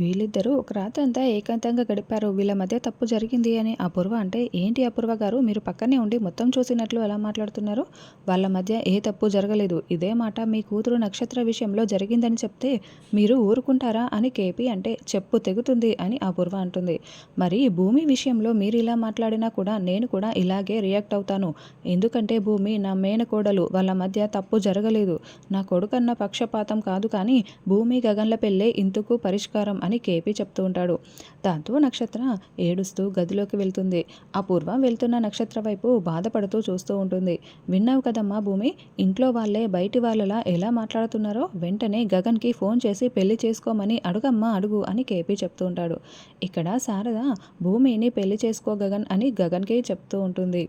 వీళ్ళిద్దరూ ఒక రాత్రి అంతా ఏకాంతంగా గడిపారు. వీళ్ళ మధ్య తప్పు జరిగింది అని అపూర్వ అంటే ఏంటి అపూర్వ గారు? మీరు పక్కనే ఉండి మొత్తం చూసినట్లు ఎలా మాట్లాడుతున్నారు? వాళ్ళ మధ్య ఏ తప్పు జరగలేదు. ఇదే మాట మీ కూతురు నక్షత్ర విషయంలో జరిగిందని చెప్తే మీరు ఊరుకుంటారా? అని కేపీ అంటే చెప్పు తెగుతుంది అని అపూర్వ అంటుంది. మరి భూమి విషయంలో మీరు ఇలా మాట్లాడినా కూడా నేను కూడా ఇలాగే రియాక్ట్ అవుతాను. ఎందుకంటే భూమి నా మేనకోడలు వాళ్ళ మధ్య తప్పు జరగలేదు. నా కొడుకన్న పక్షపాతం కాదు కానీ భూమి గగన్ల పెళ్ళే ఇందుకు పరిష్కారం అని కేపీ చెప్తూ ఉంటాడు. దాంతో నక్షత్ర ఏడుస్తూ గదిలోకి వెళ్తుంది. అపూర్వ వెళ్తున్న నక్షత్ర వైపు బాధపడుతూ చూస్తూ ఉంటుంది. విన్నావు కదమ్మా భూమి ఇంట్లో వాళ్ళే బయటి వాళ్ళలా ఎలా మాట్లాడుతున్నారో వెంటనే గగన్కి ఫోన్ చేసి పెళ్ళి చేసుకోమని అడుగమ్మా అడుగు అని కేపీ చెప్తూ ఉంటాడు. ఇక్కడ శారద భూమిని పెళ్ళి చేసుకో గగన్ అని గగన్కి చెప్తూ ఉంటుంది.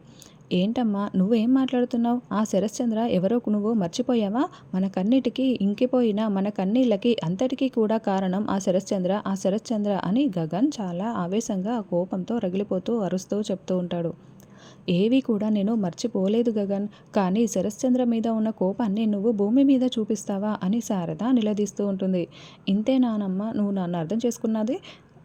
ఏంటమ్మా నువ్వేం మాట్లాడుతున్నావు? ఆ శరశ్చంద్ర ఎవరో నువ్వు మర్చిపోయావా? మన కన్నిటికి ఇంకిపోయిన మన కన్నీళ్ళకి అంతటికీ కూడా కారణం ఆ శరశ్చంద్ర. ఆ శరశ్చంద్ర అని గగన్ చాలా ఆవేశంగా కోపంతో రగిలిపోతూ అరుస్తూ చెప్తూ ఉంటాడు. ఏవి కూడా నేను మర్చిపోలేదు గగన్. కానీ శరశ్చంద్ర మీద ఉన్న కోపాన్ని నువ్వు భూమి మీద చూపిస్తావా అని శారద నిలదీస్తూ ఉంటుంది. ఇంతే నానమ్మ నువ్వు నన్ను అర్థం చేసుకున్నది?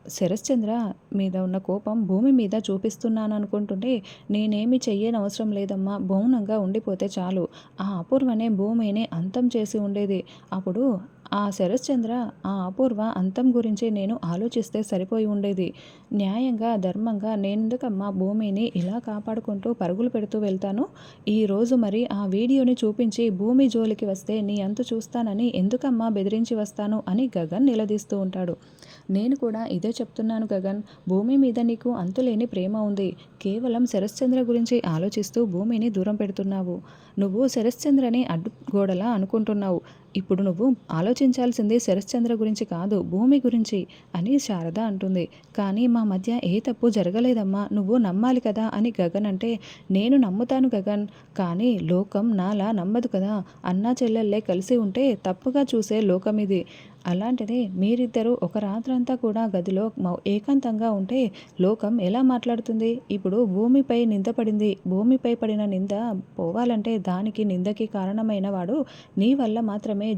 శరశ్చంద్ర మీద ఉన్న కోపం భూమి మీద చూపిస్తున్నాను అనుకుంటుంటే నేనేమి చెయ్యని అవసరం లేదమ్మా మౌనంగా ఉండిపోతే చాలు. ఆ అపూర్వనే భూమిని అంతం చేసి ఉండేది. అప్పుడు ఆ శరశ్చంద్ర ఆ అపూర్వ అంతం గురించి నేను ఆలోచిస్తే సరిపోయి ఉండేది. న్యాయంగా ధర్మంగా నేనెందుకమ్మా భూమిని ఇలా కాపాడుకుంటూ పరుగులు పెడుతూ వెళ్తాను? ఈరోజు మరి ఆ వీడియోని చూపించి భూమి జోలికి వస్తే నీ అంతు చూస్తానని ఎందుకమ్మా బెదిరించి వస్తాను అని గగన్ నిలదీస్తూ ఉంటాడు. నేను కూడా ఇదే చెప్తున్నాను గగన్. భూమి మీద నీకు అంతులేని ప్రేమ ఉంది. కేవలం శరశ్చంద్ర గురించి ఆలోచిస్తూ భూమిని దూరం పెడుతున్నావు. నువ్వు శరశ్చంద్రని అడ్డుగోడలా అనుకుంటున్నావు. ఇప్పుడు నువ్వు ఆలోచించాల్సింది శరశ్చంద్ర గురించి కాదు భూమి గురించి అని శారద అంటుంది. కానీ మా మధ్య ఏ తప్పు జరగలేదమ్మా నువ్వు నమ్మాలి కదా అని గగన్ అంటే నేను నమ్ముతాను గగన్ కానీ లోకం నాలా నమ్మదు కదా అన్నా చెల్లెళ్ళే కలిసి ఉంటే తప్పుగా చూసే లోకం ఇది. అలాంటిది మీరిద్దరూ ఒక రాత్రంతా కూడా గదిలో ఏకాంతంగా ఉంటే లోకం ఎలా మాట్లాడుతుంది? ఇప్పుడు భూమిపై నింద పడింది. భూమిపై పడిన నింద పోవాలంటే దానికి నిందకి కారణమైన వాడు నీ వల్ల మాత్రమే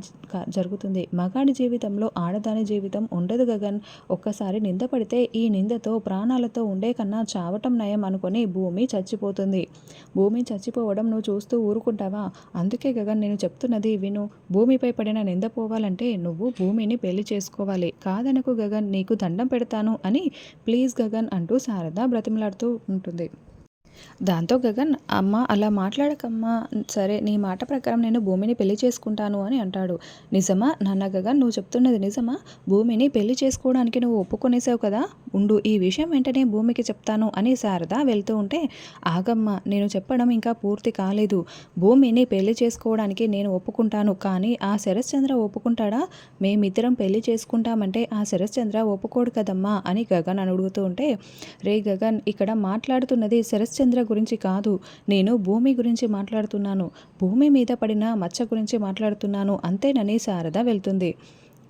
జరుగుతుంది. మగాడి జీవితంలో ఆడదాని జీవితం ఉండదు గగన్. ఒక్కసారి నింద పడితే ఈ నిందతో ప్రాణాలతో ఉండే కన్నా చావటం నయం అనుకొని భూమి చచ్చిపోతుంది. భూమి చచ్చిపోవడం నువ్వు చూస్తూ ఊరుకుంటావా? అందుకే గగన్ నేను చెప్తున్నది విను. భూమిపై పడిన నింద పోవాలంటే నువ్వు భూమి భూమిని పెళ్ళి చేసుకోవాలి. కాదనకు గగన్ నీకు దండం పెడతాను అని ప్లీజ్ గగన్ అంటూ శారద బ్రతిమలాడుతూ ఉంటుంది. దాంతో గగన్ అమ్మ అలా మాట్లాడకమ్మా. సరే నీ మాట ప్రకారం నేను భూమిని పెళ్ళి చేసుకుంటాను అని అంటాడు. నిజమా నాన్న గగన్ నువ్వు చెప్తున్నది నిజమా? భూమిని పెళ్ళి చేసుకోవడానికి నువ్వు ఒప్పుకొనేసావు కదా? ఉండు ఈ విషయం వెంటనే భూమికి చెప్తాను అని శారద వెళ్తూ ఉంటే ఆగమ్మ నేను చెప్పడం ఇంకా పూర్తి కాలేదు. భూమిని పెళ్ళి చేసుకోవడానికి నేను ఒప్పుకుంటాను. కానీ ఆ శరశ్చంద్ర ఒప్పుకుంటాడా? మేమిద్దరం పెళ్ళి చేసుకుంటామంటే ఆ శరశ్చంద్ర ఒప్పుకోడు కదమ్మా అని గగన్ అని అడుగుతూ ఉంటే రే గగన్ ఇక్కడ మాట్లాడుతున్నది శరశ్చంద్ర రామచంద్ర గురించి కాదు. నేను భూమి గురించి మాట్లాడుతున్నాను. భూమి మీద పడిన మచ్చ గురించి మాట్లాడుతున్నాను. అంతేనని శారద వెళ్తుంది.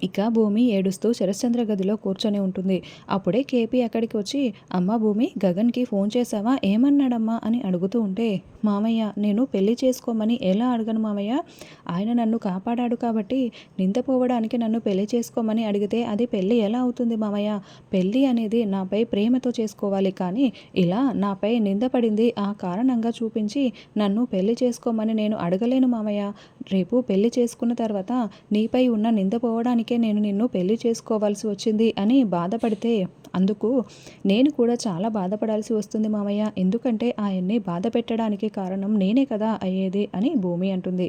ఇక భూమి ఏడుస్తూ శరశ్చంద్ర గదిలో కూర్చొని ఉంటుంది. అప్పుడే కేపీ అక్కడికి వచ్చి అమ్మ భూమి గగన్కి ఫోన్ చేశావా? ఏమన్నాడమ్మా? అని అడుగుతూ ఉంటే మామయ్య నేను పెళ్ళి చేసుకోమని ఎలా అడగను మామయ్య? ఆయన నన్ను కాపాడాడు కాబట్టి నిందపోవడానికి నన్ను పెళ్ళి చేసుకోమని అడిగితే అది పెళ్ళి ఎలా అవుతుంది మామయ్య? పెళ్ళి అనేది నాపై ప్రేమతో చేసుకోవాలి కానీ ఇలా నాపై నిందపడింది ఆ కారణంగా చూపించి నన్ను పెళ్ళి చేసుకోమని నేను అడగలేను మామయ్య. రేపు పెళ్ళి చేసుకున్న తర్వాత నీపై ఉన్న నిందపోవడానికి అందుకే నేను నిన్ను పెళ్ళి చేసుకోవాల్సి వచ్చింది అని బాధపడితే అందుకు నేను కూడా చాలా బాధపడాల్సి వస్తుంది మామయ్య. ఎందుకంటే ఆయన్ని బాధ పెట్టడానికి కారణం నేనే కదా అయ్యేది అని భూమి అంటుంది.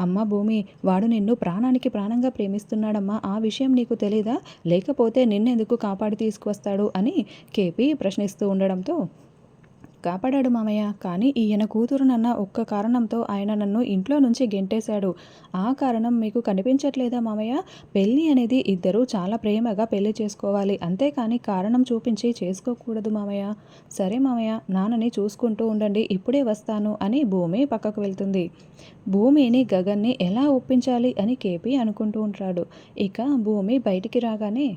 అమ్మ భూమి వాడు నిన్ను ప్రాణానికి ప్రాణంగా ప్రేమిస్తున్నాడమ్మా. ఆ విషయం నీకు తెలీదా? లేకపోతే నిన్నెందుకు కాపాడి తీసుకువస్తాడు అని కేపీ ప్రశ్నిస్తూ ఉండడంతో కాపాడాడు మామయ్య. కానీ ఈయన కూతురునన్న ఒక్క కారణంతో ఆయన నన్ను ఇంట్లో నుంచి గెంటేశాడు. ఆ కారణం మీకు కనిపించట్లేదా మామయ్య? పెళ్ళి అనేది ఇద్దరూ చాలా ప్రేమగా పెళ్ళి చేసుకోవాలి. అంతేకాని కారణం చూపించి చేసుకోకూడదు మామయ్య. సరే మామయ్య నాన్నని చూసుకుంటూ ఉండండి ఇప్పుడే వస్తాను అని భూమి పక్కకు వెళ్తుంది. భూమిని గగన్ని ఎలా ఒప్పించాలి అని కేపీ అనుకుంటూ ఉంటాడు. ఇక భూమి బయటికి రాగానే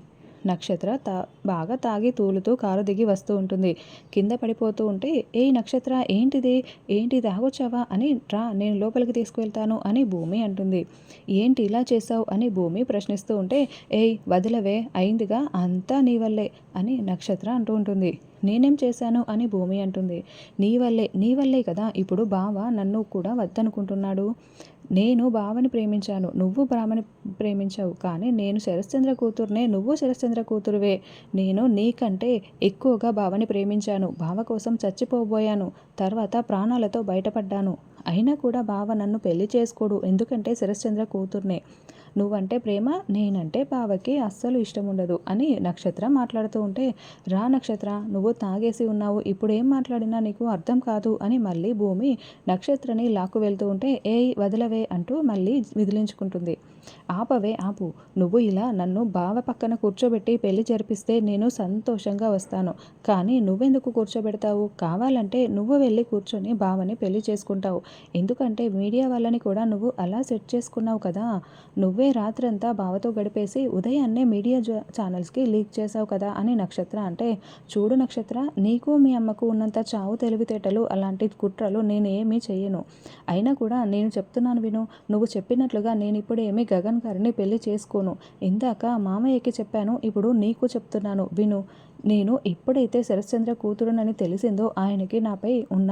నక్షత్ర తా బాగా తాగి తూలుతూ కారు దిగి వస్తూ ఉంటుంది. కింద పడిపోతూ ఉంటే ఏ నక్షత్ర ఏంటిది? ఏంటి? తాగొచ్చావా? అని రా నేను లోపలికి తీసుకువెళ్తాను అని భూమి అంటుంది. ఏంటి ఇలా చేసావు అని భూమి ప్రశ్నిస్తూ ఉంటే ఏయ్ వదిలవే అయిందిగా అంతా నీ వల్లే అని నక్షత్ర అంటూ ఉంటుంది. నేనేం చేశాను? అని భూమి అంటుంది. నీ వల్లే నీ వల్లే కదా ఇప్పుడు బావ నన్ను కూడా వద్దనుకుంటున్నాడు. నేను బావని ప్రేమించాను నువ్వు బ్రాహ్మని ప్రేమించావు కానీ నేను శరశ్చంద్ర కూతురునే నువ్వు శరశ్చంద్ర కూతురువే. నేను నీకంటే ఎక్కువగా బావని ప్రేమించాను బావ కోసం చచ్చిపోబోయాను తర్వాత ప్రాణాలతో బయటపడ్డాను. అయినా కూడా బావ నన్ను పెళ్ళి చేసుకోడు ఎందుకంటే శరశ్చంద్ర కూతుర్నే. నువ్వంటే ప్రేమ నేనంటే బావకి అస్సలు ఇష్టం ఉండదు అని నక్షత్ర మాట్లాడుతూ ఉంటే రా నక్షత్ర నువ్వు తాగేసి ఉన్నావు ఇప్పుడు ఏం మాట్లాడినా నీకు అర్థం కాదు అని మళ్ళీ భూమి నక్షత్రని లాక్కు వెళ్తూ ఉంటే ఏయ్ వదలవే అంటూ మళ్ళీ విదిలించుకుంటుంది. ఆపవే ఆపు. నువ్వు ఇలా నన్ను బావ పక్కన కూర్చోబెట్టి పెళ్ళి జరిపిస్తే నేను సంతోషంగా వస్తాను. కానీ నువ్వెందుకు కూర్చోబెడతావు? కావాలంటే నువ్వు వెళ్ళి కూర్చొని బావని పెళ్ళి చేసుకుంటావు. ఎందుకంటే మీడియా వాళ్ళని కూడా నువ్వు అలా సెట్ చేసుకున్నావు కదా. నువ్వే రాత్రంతా బావతో గడిపేసి ఉదయాన్నే మీడియా ఛానల్స్కి లీక్ చేసావు కదా అని నక్షత్ర అంటే చూడు నక్షత్ర నీకు మీ అమ్మకు ఉన్నంత చావు తెలివితేటలు అలాంటి కుట్రలు నేను ఏమీ చెయ్యను. అయినా కూడా నేను చెప్తున్నాను విను. నువ్వు చెప్పినట్లుగా నేను ఇప్పుడు ఏమీ గగన్ గారిని పెళ్ళి చేసుకోను. ఇందాక మామయ్యకి చెప్పాను ఇప్పుడు నీకు చెప్తున్నాను. విను నేను ఎప్పుడైతే శరశ్చంద్ర కూతురునని తెలిసిందో ఆయనకి నాపై ఉన్న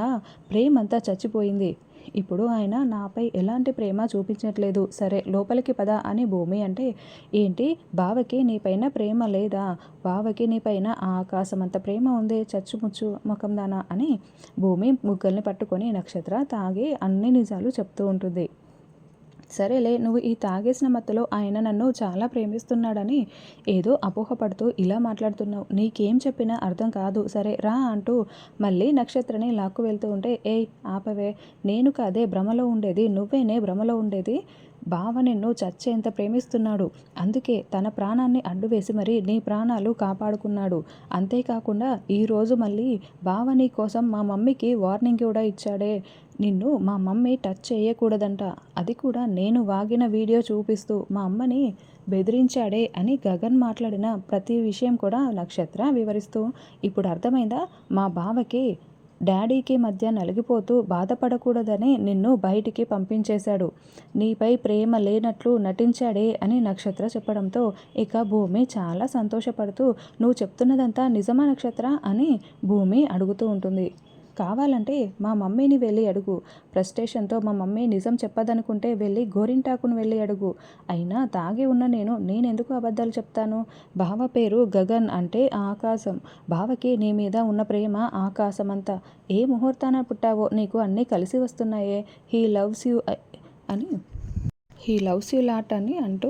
ప్రేమంతా చచ్చిపోయింది. ఇప్పుడు ఆయన నాపై ఎలాంటి ప్రేమ చూపించట్లేదు. సరే లోపలికి పద అని భూమి అంటే ఏంటి? బావకి నీపైన ప్రేమ లేదా? బావకి నీపైన ఆకాశం అంత ప్రేమ ఉంది? చచ్చుముచ్చు ముఖం దానా అని భూమి ముగ్గుల్ని పట్టుకొని నక్షత్ర తాగి అన్ని నిజాలు చెప్తూ ఉంటుంది. సరేలే నువ్వు ఈ తాగేసిన మత్తులో ఆయన నన్ను చాలా ప్రేమిస్తున్నాడని ఏదో అపోహపడుతూ ఇలా మాట్లాడుతున్నావు. నీకేం చెప్పినా అర్థం కాదు. సరే రా అంటూ మళ్ళీ నక్షత్రని లాక్కు వెళ్తూ ఉంటే ఏయ్ ఆపవే. నేను కాదే భ్రమలో ఉండేది. నువ్వేనే భ్రమలో ఉండేది. బావ నిన్ను చచ్చేంత ప్రేమిస్తున్నాడు. అందుకే తన ప్రాణాన్ని అడ్డువేసి మరి నీ ప్రాణాలు కాపాడుకున్నాడు. అంతేకాకుండా ఈరోజు మళ్ళీ బావ నీ కోసం మా మమ్మీకి వార్నింగ్ కూడా ఇచ్చాడే. నిన్ను మా మమ్మీ టచ్ చేయకూడదంట. అది కూడా నేను వాగిన వీడియో చూపిస్తూ మా అమ్మని బెదిరించాడే అని గగన్ మాట్లాడిన ప్రతి విషయం కూడా నక్షత్ర వివరిస్తూ. ఇప్పుడు అర్థమైందా? మా బావకి డాడీకి మధ్య నలిగిపోతూ బాధపడకూడదని నిన్ను బయటికి పంపించేశాడు. నీపై ప్రేమ లేనట్లు నటించాడే అని నక్షత్ర చెప్పడంతో ఇక భూమి చాలా సంతోషపడుతూ నువ్వు చెప్తున్నదంతా నిజమా నక్షత్ర? అని భూమి అడుగుతూ ఉంటుంది. కావాలంటే మా మమ్మీని వెళ్ళి అడుగు. ఫ్రస్ట్రేషన్తో మా మమ్మీ నిజం చెప్పదనుకుంటే వెళ్ళి గోరింటాకును వెళ్ళి అడుగు. అయినా తాగి ఉన్న నేను నేనెందుకు అబద్ధాలు చెప్తాను? బావ పేరు గగన్ అంటే ఆకాశం. బావకి నీ మీద ఉన్న ప్రేమ ఆకాశం అంతా ఏ ముహూర్తాన పుట్టావో నీకు అన్నీ కలిసి వస్తున్నాయే. హీ లవ్స్ యూ అని. హీ లవ్స్ యూ లాట్ అని అంటూ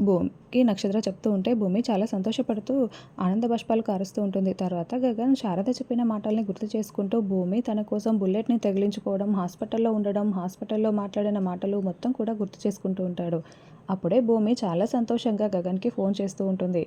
భూమికి నక్షత్ర చెప్తూ ఉంటే భూమి చాలా సంతోషపడుతూ ఆనంద బాష్పాలు కారుస్తూ ఉంటుంది. తర్వాత గగన్ శారద చెప్పిన మాటల్ని గుర్తు చేసుకుంటూ భూమి తన కోసం బుల్లెట్ని తగిలించుకోవడం హాస్పిటల్లో ఉండడం హాస్పిటల్లో మాట్లాడిన మాటలు మొత్తం కూడా గుర్తు చేసుకుంటూ ఉంటాడు. అప్పుడే భూమి చాలా సంతోషంగా గగన్కి ఫోన్ చేస్తూ ఉంటుంది.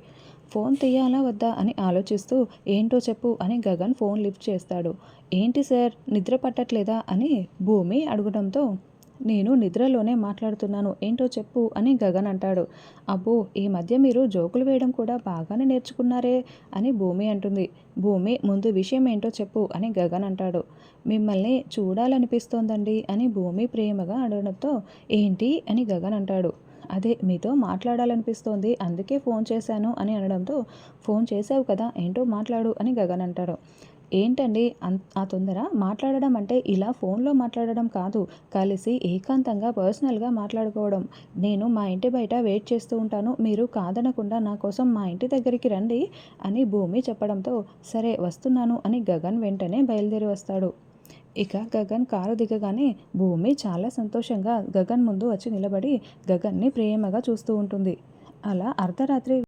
ఫోన్ తీయాలా వద్దా? అని ఆలోచిస్తూ ఏంటో చెప్పు అని గగన్ ఫోన్ లిఫ్ట్ చేస్తాడు. ఏంటి సార్? నిద్ర పట్టట్లేదా? అని భూమి అడగడంతో నేను నిద్రలోనే మాట్లాడుతున్నాను. ఏంటో చెప్పు అని గగన్ అంటాడు. అబ్బో ఈ మధ్య మీరు జోకులు వేయడం కూడా బాగానే నేర్చుకున్నారే అని భూమి అంటుంది. భూమి ముందు విషయం ఏంటో చెప్పు అని గగన్ అంటాడు. మిమ్మల్ని చూడాలనిపిస్తోందండి అని భూమి ప్రేమగా అడగడంతో ఏంటి అని గగన్ అంటాడు. అదే మీతో మాట్లాడాలనిపిస్తోంది అందుకే ఫోన్ చేశాను అని అనడంతో ఫోన్ చేసావు కదా ఏంటో మాట్లాడు అని గగన్ అంటాడు. ఏంటండి ఆ తొందర? మాట్లాడడం అంటే ఇలా ఫోన్లో మాట్లాడడం కాదు. కలిసి ఏకాంతంగా పర్సనల్గా మాట్లాడుకోవడం. నేను మా ఇంటి బయట వెయిట్ చేస్తూ ఉంటాను. మీరు కాదనకుండా నా కోసం మా ఇంటి దగ్గరికి రండి అని భూమి చెప్పడంతో సరే వస్తున్నాను అని గగన్ వెంటనే బయలుదేరి వస్తాడు. ఇక గగన్ కారు దిగగానే భూమి చాలా సంతోషంగా గగన్ ముందు వచ్చి నిలబడి గగన్ని ప్రేమగా చూస్తూ ఉంటుంది. అలా అర్ధరాత్రి